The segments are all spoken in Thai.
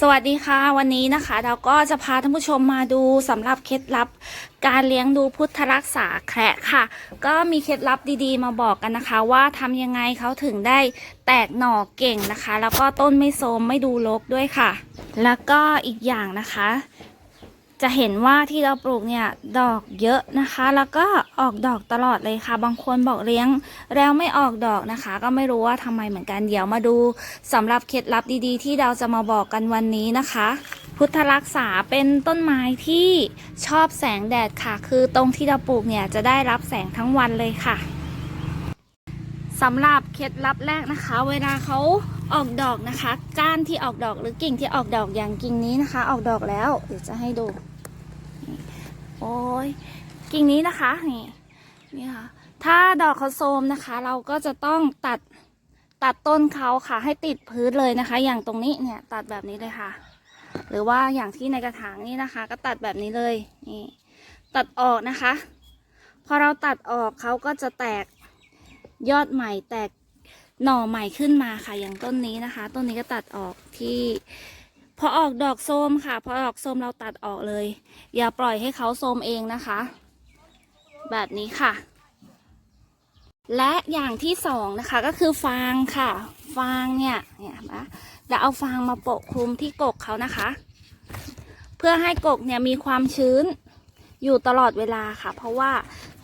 สวัสดีค่ะวันนี้นะคะเราก็จะพาท่านผู้ชมมาดูสำหรับเคล็ดลับ การเลี้ยงดูพุทธรักษาแคระค่ะ ก็มีเคล็ดลับดีๆ มาบอกกันนะคะ ว่าทำยังไงเขาถึงได้แตกหน่อเก่งนะคะ แล้วก็ต้นไม่โทรมไม่ดูรกด้วยค่ะ แล้วก็อีกอย่างนะคะ จะเห็นว่าที่เราปลูกเนี่ยดอกเยอะนะคะ แล้วก็ออกดอกตลอดเลยค่ะ บางคนบอกเลี้ยงแล้วไม่ออกดอกนะคะ ก็ไม่รู้ว่าทำไมเหมือนกันเดี๋ยวมาดูสำหรับเคล็ดลับดีๆ ที่เราจะมาบอกกันวันนี้นะคะ พุทธรักษาเป็นต้นไม้ที่ชอบแสงแดดค่ะ คือตรงที่เราปลูกเนี่ยจะได้รับแสงทั้งวันเลยค่ะสำหรับเคล็ดลับแรกนะคะ เวลาเขาออกดอกนะคะ ก้านที่ออกดอกหรือกิ่งที่ออกดอกอย่างกิ่งนี้นะคะ ออกดอกแล้ว เดี๋ยวจะให้ดู โอ้ยกิ่งนี้นะคะนี่นี่ค่ะ ถ้าดอกเขาโทมนะคะ เราก็จะต้องตัดตัดต้นเขาค่ะให้ติดพื้นเลยนะคะ อย่างตรงนี้เนี่ยตัดแบบนี้เลยค่ะ หรือว่าอย่างที่ในกระถางนี่นะคะ ก็ตัดแบบนี้เลยนี่ตัดออกนะคะ พอเราตัดออกเขาก็จะแตกยอดใหม่แตกหน่อใหม่ขึ้นมาค่ะ อย่างต้นนี้นะคะ ต้นนี้ก็ตัดออกที่ พอออกดอกโทมค่ะ พอออกโทมเราตัดออกเลย อย่าปล่อยให้เขาโทมเองนะคะ แบบนี้ค่ะ และอย่างที่สองนะคะก็คือฟางค่ะ ฟางเนี่ยเนี่ยนะเราเอาฟางมาโปะคลุมที่กกเขานะคะ เพื่อให้กกเนี่ยมีความชื้นอยู่ตลอดเวลาค่ะ เพราะว่า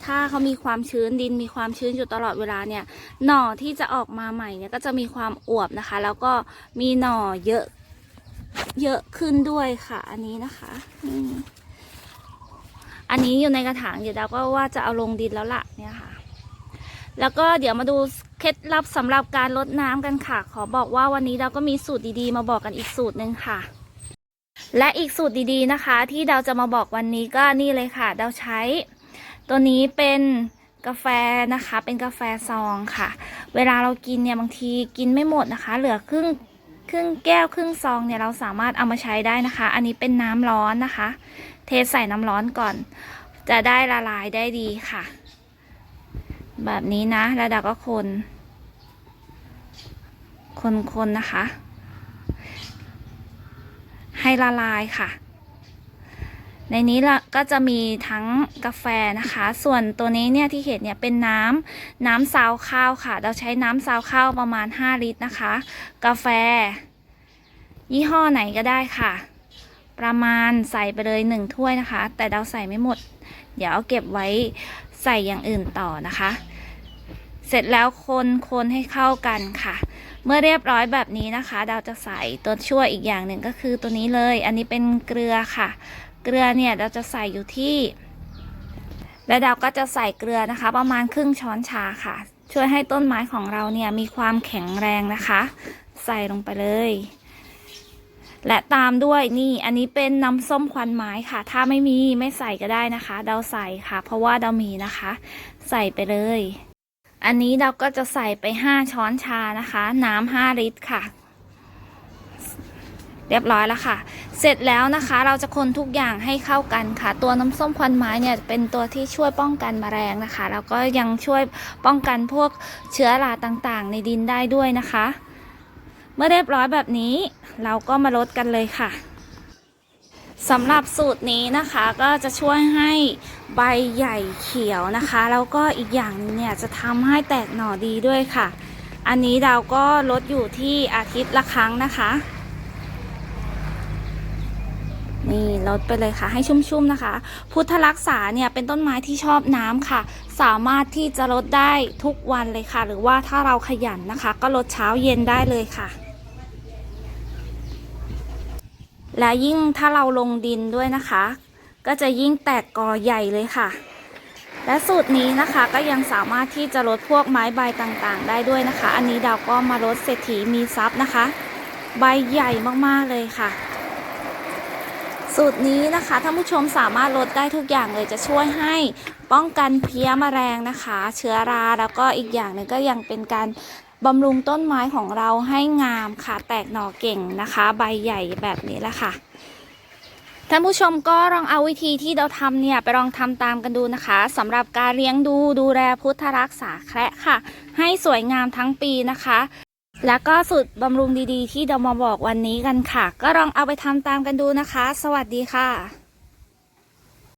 ถ้าเขามีความชื้นดินมีความชื้นอยู่ตลอดเวลาเนี่ย หน่อที่จะออกมาใหม่เนี่ยก็จะมีความอวบนะคะ แล้วก็มีหน่อเยอะ เยอะขึ้นด้วยค่ะ อันนี้นะคะอันนี้อยู่ในกระถางเดี๋ยวเราก็ว่าจะเอาลงดินแล้วล่ะเนี่ยค่ะ แล้วก็เดี๋ยวมาดูเคล็ดลับสำหรับการลดน้ำกันค่ะ ขอบอกว่าวันนี้เราก็มีสูตรดีๆ มาบอกกันอีกสูตรหนึ่งค่ะ และอีกสูตรดีๆนะคะ ที่เราจะมาบอกวันนี้ก็นี่เลยค่ะเราใช้ ตัวนี้เป็นกาแฟนะคะ เป็นกาแฟซองค่ะ เวลาเรากินเนี่ยบางทีกินไม่หมดนะคะ เหลือครึ่ง ครึ่งแก้วครึ่งซองเนี่ยเราสามารถเอามาใช้ได้นะคะ อันนี้เป็นน้ำร้อนนะคะ เทใส่น้ำร้อนก่อน จะได้ละลายได้ดีค่ะ แบบนี้นะ แล้วเราก็คน คนคนนะคะ ให้ละลายค่ะ ในนี้ละก็จะมีทั้งกาแฟนะคะ ส่วนตัวนี้เนี่ยที่เห็นเนี่ยเป็นน้ำน้ำซาวข้าวค่ะ เราใช้น้ำซาวข้าวประมาณ 5 ลิตรนะคะ กาแฟ ยี่ห้อไหนก็ได้ค่ะ ประมาณใส่ไปเลยหนึ่งถ้วยนะคะ แต่เราใส่ไม่หมด เดี๋ยวเอาเก็บไว้ใส่อย่างอื่นต่อนะคะ เสร็จแล้วคนคนให้เข้ากันค่ะเมื่อเรียบร้อยแบบนี้นะคะเราจะใส่ตัวช่วยอีกอย่างหนึ่งก็คือตัวนี้เลย อันนี้เป็นเกลือค่ะ เกลือเนี่ยเราจะใส่อยู่ที่ แล้วเราก็จะใส่เกลือนะคะ ประมาณครึ่งช้อนชาค่ะ ช่วยให้ต้นไม้ของเราเนี่ยมีความแข็งแรงนะคะ ใส่ลงไปเลย และตามด้วยนี่อันนี้เป็นน้ำส้มควันไม้ค่ะ ถ้าไม่มีไม่ใส่ก็ได้นะคะ เราใส่ค่ะ เพราะว่าเรามีนะคะ ใส่ไปเลยอันนี้เราก็จะใส่ไป 5 ช้อนชานะคะ น้ำ5ลิตรค่ะ เรียบร้อยแล้วค่ะ เสร็จแล้วนะคะ เราจะคนทุกอย่างให้เข้ากันค่ะ ตัวน้ำส้มควันไม้เนี่ยเป็นตัวที่ช่วยป้องกันแมลงนะคะ แล้วก็ยังช่วยป้องกันพวกเชื้อราต่างๆ ในดินได้ด้วยนะคะ เมื่อเรียบร้อยแบบนี้ เราก็มาลดกันเลยค่ะสำหรับสูตรนี้นะคะก็จะช่วยให้ใบใหญ่เขียวนะคะ แล้วก็อีกอย่างนึงเนี่ยจะทำให้แตกหน่อดีด้วยค่ะ อันนี้เราก็ลดอยู่ที่อาทิตย์ละครั้งนะคะ นี่ลดไปเลยค่ะให้ชุ่มๆนะคะ พุทธรักษาเนี่ยเป็นต้นไม้ที่ชอบน้ำค่ะ สามารถที่จะลดได้ทุกวันเลยค่ะ หรือว่าถ้าเราขยันนะคะ ก็ลดเช้าเย็นได้เลยค่ะ และยิ่งถ้าเราลงดินด้วยนะคะ ก็จะยิ่งแตกกอใหญ่เลยค่ะ และสูตรนี้นะคะก็ยังสามารถที่จะลดพวกไม้ใบต่างๆ ได้ด้วยนะคะ อันนี้เราก็มาลดเศรษฐีมีทรัพย์นะคะ ใบใหญ่มากๆเลยค่ะ สูตรนี้นะคะท่านผู้ชมสามารถลดได้ทุกอย่างเลยจะช่วยให้ป้องกันเพี้ยมแมลงนะคะ เชื้อราแล้วก็อีกอย่างหนึ่งก็ยังเป็นการบำรุงต้นไม้ของเราให้งามค่ะ แตกหน่อเก่งนะคะ ใบใหญ่แบบนี้แหละค่ะท่านผู้ชมก็ลองเอาวิธีที่เราทำเนี่ยไปลองทำตามกันดูนะคะสำหรับการเลี้ยงดูดูแลพุทธรักษาแคระค่ะ ให้สวยงามทั้งปีนะคะ แล้วก็สูตรบำรุงดีๆ ที่เดามาบอกวันนี้กันค่ะ ก็ลองเอาไปทำตามกันดูนะคะ สวัสดีค่ะ